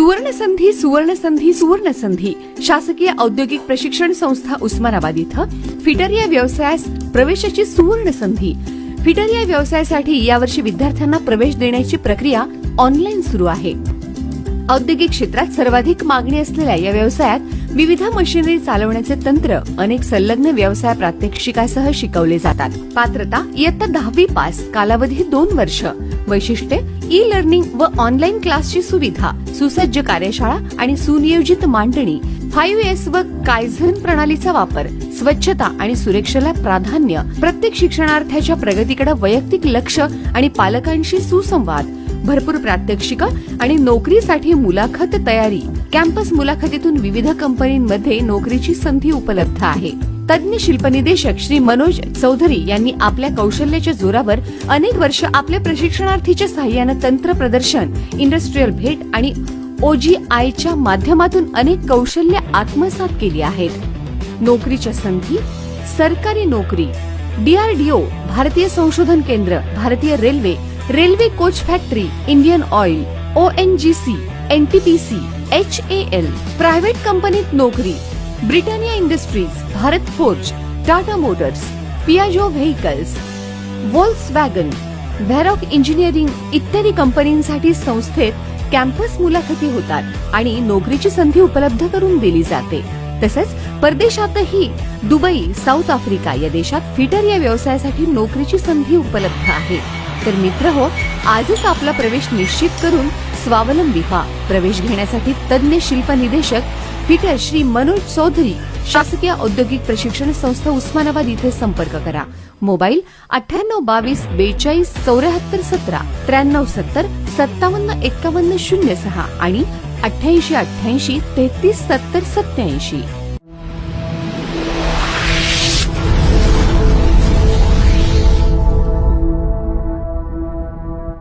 सुवर्ण संधी सुवर्ण संधी सुवर्ण संधी शासकीय औद्योगिक प्रशिक्षण संस्था उस्मानाबाद इथं. फिटर या व्यवसायास प्रवेशाची सुवर्ण संधी फिटर या व्यवसायासाठी यावर्षी विद्यार्थ्यांना प्रवेश देण्याची प्रक्रिया ऑनलाईन सुरू आहे. औद्योगिक क्षेत्रात सर्वाधिक मागणी असलेल्या या व्यवसायात विविध मशिनरी चालवण्याचे तंत्र अनेक संलग्न व्यवसाय प्रात्यक्षिकासह शिकवले जातात. पात्रता इयत्ता दहावी पास कालावधी दोन वर्ष. वैशिष्ट्ये ई लर्निंग व ऑनलाईन क्लासची सुविधा सुसज्ज कार्यशाळा आणि सुनियोजित मांडणी फाईव्ह एस व कायझन प्रणालीचा वापर स्वच्छता आणि सुरक्षेला प्राधान्य प्रत्येक शिक्षणार्थ्याच्या प्रगतीकडे वैयक्तिक लक्ष आणि पालकांशी सुसंवाद भरपूर प्रात्यक्षिक आणि नोकरीसाठी मुलाखत तयारी. कॅम्पस मुलाखतीतून विविध कंपनींमध्ये नोकरीची संधी उपलब्ध आहे. तज्ञ शिल्पनिदेशक श्री मनोज चौधरी यांनी आपल्या कौशल्याच्या जोरावर अनेक वर्ष आपल्या प्रशिक्षणार्थीच्या सहाय्यानं तंत्र प्रदर्शन इंडस्ट्रीयल भेट आणि ओजीआयच्या माध्यमातून अनेक कौशल्य आत्मसात केली आहेत. नोकरीच्या संधी सरकारी नोकरी डीआरडीओ भारतीय संशोधन केंद्र भारतीय railway railway coach factory Indian Oil O N G C N T P C H A L private कंपनीत नोकरी Britannia Industries Bharat Forge Tata Motors Piaggio Vehicles Volkswagen Varroc Engineering इत्यादी कंपनींसाठी संस्थेत कॅम्पस मुलाखती होतात आणि नोकरीची संधी उपलब्ध करून दिली जाते. तसेच परदेशातही दुबई साऊथ आफ्रिका या देशात फिटर या व्यवसायासाठी नोकरीची संधी उपलब्ध आहे. तर मित्र हो आजच आपला प्रवेश निश्चित करून स्वावलंबी व्हा. प्रवेश घेण्यासाठी तज्ज्ञ शिल्प निदेशक पीटर श्री मनोज चौधरी शासकीय औद्योगिक प्रशिक्षण संस्था उस्मानाबाद इथे संपर्क करा. मोबाईल अठ्ठ्याण्णव बावीस बेचाळीस चौऱ्याहत्तर सतरा त्र्याण्णव सत्तर सत्तावन्न एक्कावन्न शून्य सहा आणि अठ्ठ्याऐंशी अठ्ठ्याऐंशी तेहतीस सत्तर सत्याऐंशी